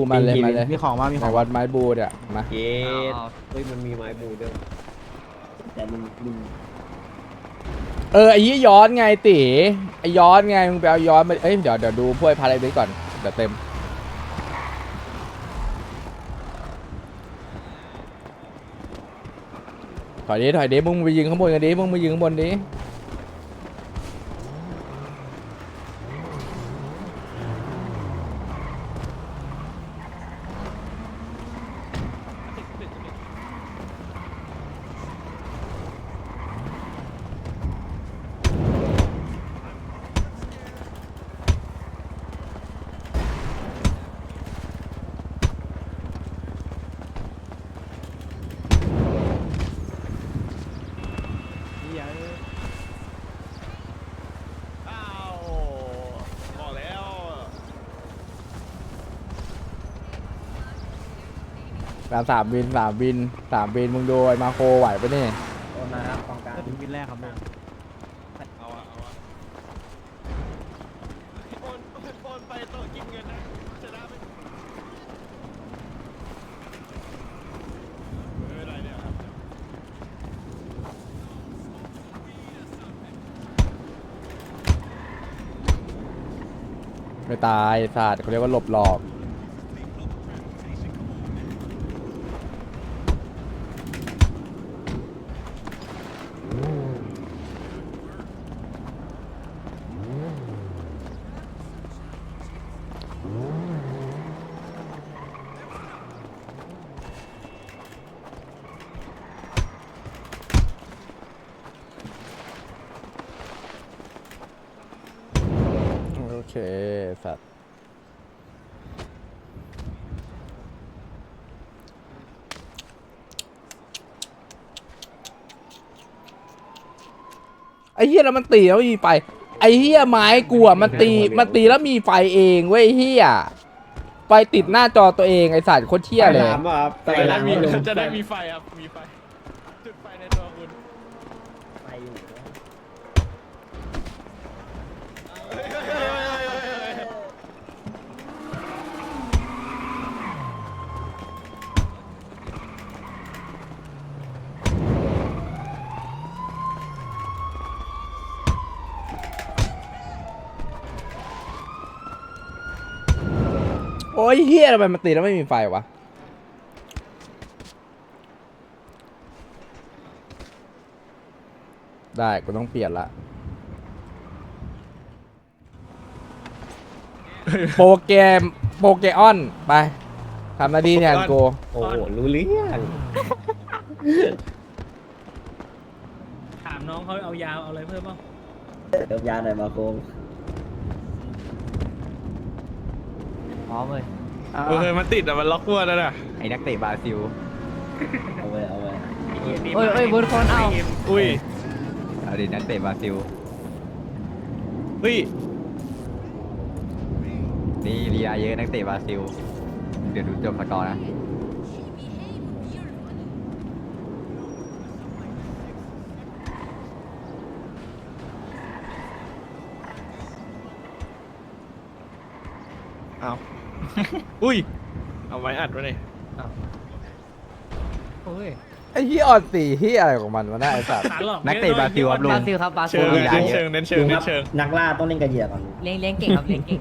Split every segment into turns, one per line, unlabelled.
บูมาเลยมาเลย
มีของมามี
ใน
ของ
วัดไม้บูเนี่ยมา
เย็ดเฮ้ยมันมีไม้บูด้วยแต่มึงมึง
เออไอ้ยี่ย้อนไงตีไอ้ย้อนไงมึงไปเอาย้อนมาเอ้ยเดี๋ยวเดี๋ยวดูพวกไอ้พาราไดก่อนเดี๋ยวเต็มถอยดิถอยดิมึงไปยิงข้างบนกันดิมึงไปยิงข้างบนดิ
อ้าวบอกแล้ว
สามสามบินสามบินสามบินมึงดูไอ้มาโคไหวปะเนี่ย
โอนนะครับกองกลาง
ถึงวินแรกครับลุง
เอาอะเอาอะโอนโอนโอนไปโต๊ะกินเงินนะชนะไหมไม่เป็นไรเนี่ยครับ
ไม่ตายศาสตร์เขาเรียกว่าหลบหลอก เคสัตว์ไอ้เหี้ยแล้วมันตีแล้วมีไฟไอ้เหี้ยไม้กูอะมันตีมันตีแล้วมีไฟเองเว้ยไอ้เหี้ยไฟติดหน้าจอตัวเองไอ้สัตว์โคตรเที่ยเลย
ถามว่าครับ
จะได้
ถาม
มี
ว่าลุง
จะได้มีไฟครับ มีไฟ จุดไฟในตัวคุณ
ไปอยู่
อ้ยเหี้ยทำไมมันตีแล้วไม่มีไฟวะได้กูต้องเปลี่ยนละ โปรแกรมโปรแกรออนไปทำหน้าที่แทนกู
โอ้โหรู้เรื่อง
ถามน้องเขาเอายาวเอาอะไรเพิ่มบ้าง
เติมยาหน่อยมาโคง
พร้อมเลย
เออมันติดอะมันล็อกวัวแล้วนะ
ไอ้นักเตะบราซิล
เอาไว้เอาไว้
เอ้ย
เอ้ยเอ้ยเวิร์ดคนเอา
อุ้ย
เอาดินักเตะบราซิล
เฮ้ย
นี่ลีลาเยอะนักเตะบราซิล เดี๋ยวดูจบสกอร์นะ
เอา อุ้ย เอาไว้อัดไว้เลย
โอ้ย
ไอ้เหี้ยอ่อนสีเหี้ยอะไรของมันวะเนะไอ้สัตว์
สารหลอก
นักเตะบราซิลครับลุ
บรางซิลครับบราซิ
เชิ
ล
ง
โอ้ย
เน้นเชิงเน้นเชิง
ลุงค
เน้
รับ
นเชิง
นักล่าต้องเล่นกับเหยื่อก่อน
เลี้ยงเลี้ยงเก่งครับเลี้ยงเก่ง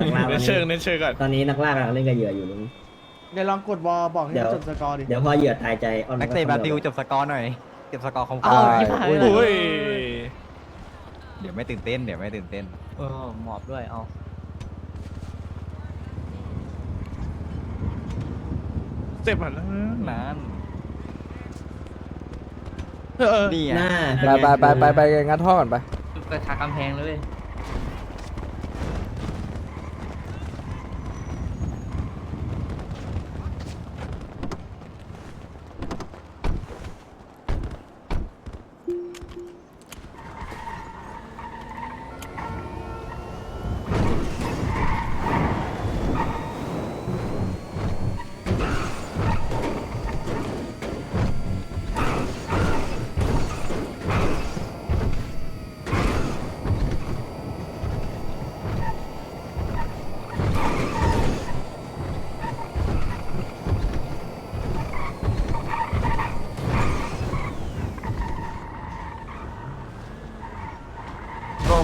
นักล่าตอ
เน้
น
นเชิง
นี้
เน้นเชิงก่อน
ตอนนี้นักล่ากำลังเล่นกับเหยื่ออยู่ลุง
เดี๋ยวลองกดวอลบอกให้
เดี๋ยว
จบสกอร์ดิ
เดี๋ยวพอเหยื่อตายใจเอา
นักเตะบราซิลจบสกอร์หน่อยจบสกอร์คอม
เอา
ๆหน่อย
ชิบหาย
อุ้ย
เดี๋ยวไม่ตื่นเต้นเดี๋ยวไม่ตื่นเต้น
เออหมอบด้วยเอา
เจ็บมันแล้ว
นาน
เออ
นี่
ห
อะ
น้า
ไปไปไปไปไปงัดท่อก่อนไป
ไปขากำแพงเลย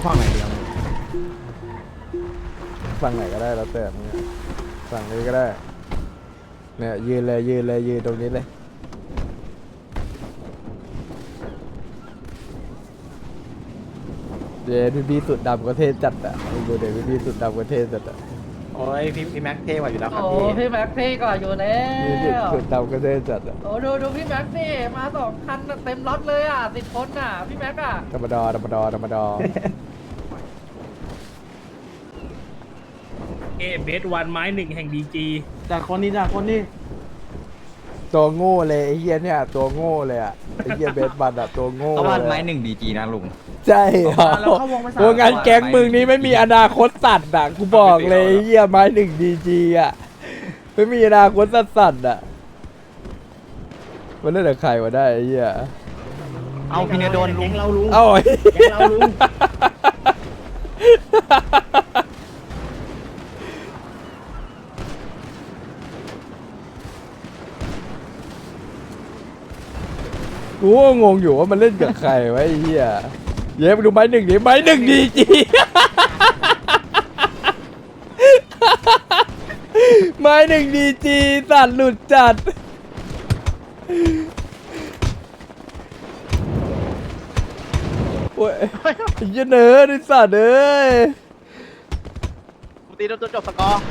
ฝั่งไหนดีครับ
ฝั่งไหนก็ได้แล้วแต่มึงอะฝั่งนี้ก็ได้ เนี่ยยืนเลยยืนเลยยืนตรงนี้เลย เดี๋ยวพี่พี่สุดดำก็เท่จัดอะดูเดี๋ยวพี่พี่สุดดำก็เท่จัดอะ
โอ้ยพี่พี่แม็กเท่กว่าอยู่แล้วครับ
โอ้
พี่
พี่แม็กพี่ก่อนอยู่แล้
พี่พี่
ว
สุดดำก็เท่จัดอะ
โอ้ดูดูพี่แม็กนี่มาสองคันน่ะเต็มรถเลยอะสิบคนน่ะพี่แม็กอะ
ธรรมดาธรรมดาธรรมดา
เอเบสวันไม้หนึ่งแห่งดีจี
จากคนนี้จากคนนี้
ตัวโง่เลยไอ้เหี้ยเนี่ยตัวโง่เลยอะไอ้เหี้ยเบสบัตอะตัวโง่
เขาว่า
เลย
ไม้
อะ
หนึ่งดีจีนะลุง
ใช่เหรอ
แล้วเข้าวงไปสาม
โอ้งานแก๊งมึงนี้ไม่มีอนาคตสัตว์อะกูบอกเลยไอ้เหี้ยไม้หนึ่งดีจีอะไม่มีอนาคตสัตว์สัตว์อะมันเล่นกับใครวะได้ไอ้เหี้ย
เอาพี่เนยโดนลุง
เราลุง
เอ้าไอ้
แก๊งเราลุง
กูก็งงอยู่ว่ามันเล่นกับใครวะไอ้เหี้ยเย้ไปดูไม้หนึ่งดิไม้หนึ่งดีจีไม้หนึ่งดีจีสัตว์หลุดจัดโอ้ยไอ้เหี้ยเนิร์ดไอ้สัตว์เอ้ย
ตีจนจบสกอร์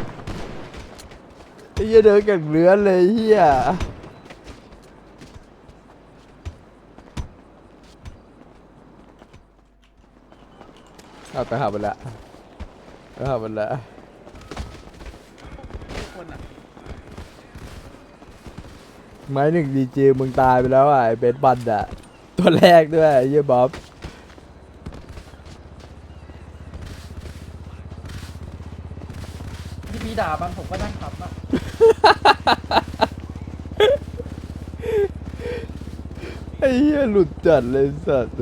ไอ้เหี้ยเนิร์ดอย่างเลื้อนเลยไอ้เหี้ย เอาไปหามันละไปหามันละไม้หนึ่งดีเจมึงตายไปแล้วอะไอ้เบสบันอะ ตัวแรกด้วยไอ้เหี้ยบ๊อบ
ที่พี่ด่ามันผมก็นั่งขับอะ
ไอ้เหี้ยหลุดจัดเลยสัตว์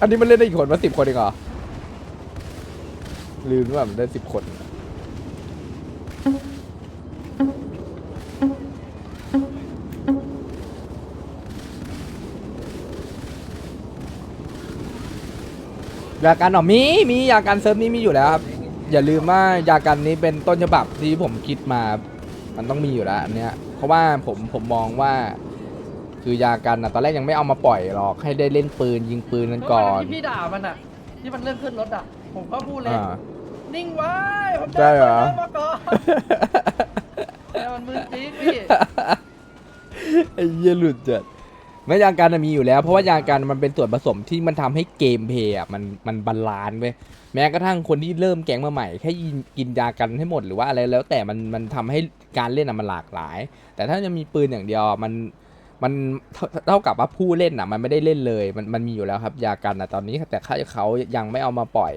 อันนี้มันเล่นได้กี่คนวะสิบคนเองเหรอลืมว่ามันได้สิบคน ยากันหรอมีมียากันเซิร์ฟนี้มีอยู่แล้วครับ อย่าลืมว่ายากันนี้เป็นต้นฉบับที่ผมคิดมา มันต้องมีอยู่แล้วอันเนี้ยเพราะว่าผมผมมองว่า คือยากันนะตอนแรกยังไม่เอามาปล่อยหรอกให้ได้เล่นปืนยิงปืนกันก่อน
ที่พี่ด่ามันอะ ที่มันเริ่มขึ้นรถอะ ผมก็พูดเลย
อ่า
นิ่งไว้ผม
ใช่เหรอ
ดินมาก่อนแต่มันมือจริงพี่
ไอ้เหี้ยหลุดจัดไม่ยางการน่ะมีอยู่แล้ว เพราะว่ายางการมันเป็นส่วนผสมที่มันทำให้เกมเพลย์อะมันมันบาลานซ์เว้ยแม้กระทั่งคนที่เริ่มแก๊งมาใหม่ แค่ยินกินยากันให้หมดหรือว่าอะไรแล้วแต่มันมันทำให้การเล่นอะมันหลากหลาย แต่ถ้าจะมีปืนอย่างเดียวอะมัน มันเท่ากับว่าผู้เล่นอะมันไม่ได้เล่นเลยมันมันมีอยู่แล้วครับยากันอะตอนนี้แต่เขาเขายังไม่เอามาปล่อย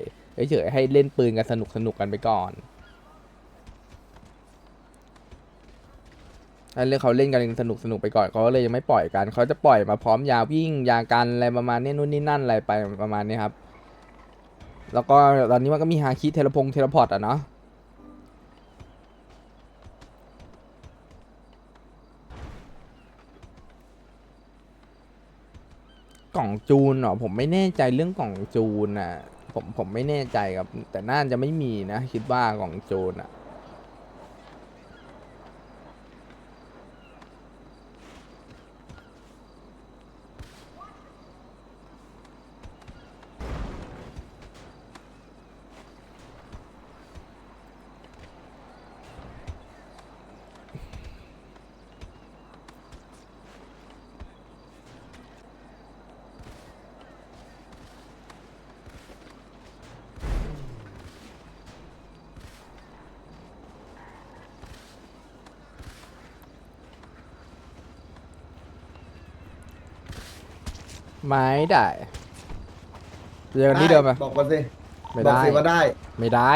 เฉยๆให้เล่นปืนกันสนุกสนุกกันไปก่อนอันเรื่องเขาเล่นกันสนุกสนุกไปก่อนเขาก็เลยยังไม่ปล่อยกันเขาจะปล่อยมาพร้อมยาวิ่งยากันอะไรประมาณนี้นู่นนี่นั่นอะไรไปประมาณนี้ครับ แล้วก็ตอนนี้มันก็มีฮาคิเทเลพงเทเลพอร์ตอะเนาะ กล่องจูนเหรอผมไม่แน่ใจเรื่องกล่องจูนอะผมผมไม่แน่ใจครับ แต่น่าจะไม่มีนะ คิดว่ากล่องจูนอะ ไม่ได้เจอกันที่เดิมไหม
บอกมาสิ
ไม่
บอก
ได้
สิว่าได้
ไม่ได้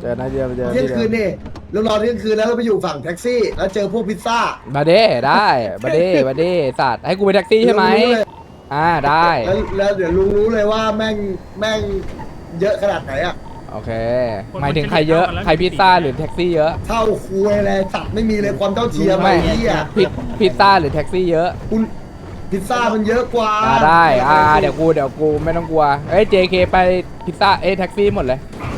เจอนะเดียวเจอ
เที่ยง
ที่เดิ
คืน
ม
นี่เรารอเที่ยงคืนแล้วเราไปอยู่ฝั่งแท็กซี่ แล้วเจอพวกพิซซ่า
มาเด้ได้มาเด้มาเด้สัตว์ให้กูไปแท็กซี่ใช่ไหม
ลุงรู้เลย
อ่าได้
แล้วแล้วเดี๋ยวลุงรู้เลยว่าแม่งแม่งเยอะขนาดไหนอะ
โอเค หมายถึงใครเยอะ ใครพิซซ่าหรือแท็กซี่เยอะ
เท่าคุยอะไรสัตว์ไม่มีเลยความเท่าเทียม
ไม่
ไอ้เหี้ย
พิซพิซซ่าหรือแท็กซี่เยอะ
คุณพิซซ่ามันเยอะกว่า
อ่าได้ อ่า เดี๋ยวกู เดี๋ยวกูไม่ต้องกลัว เอ้ย JK ไปพิซซ่า เอ้ยแท็กซี่หมดเลย
เ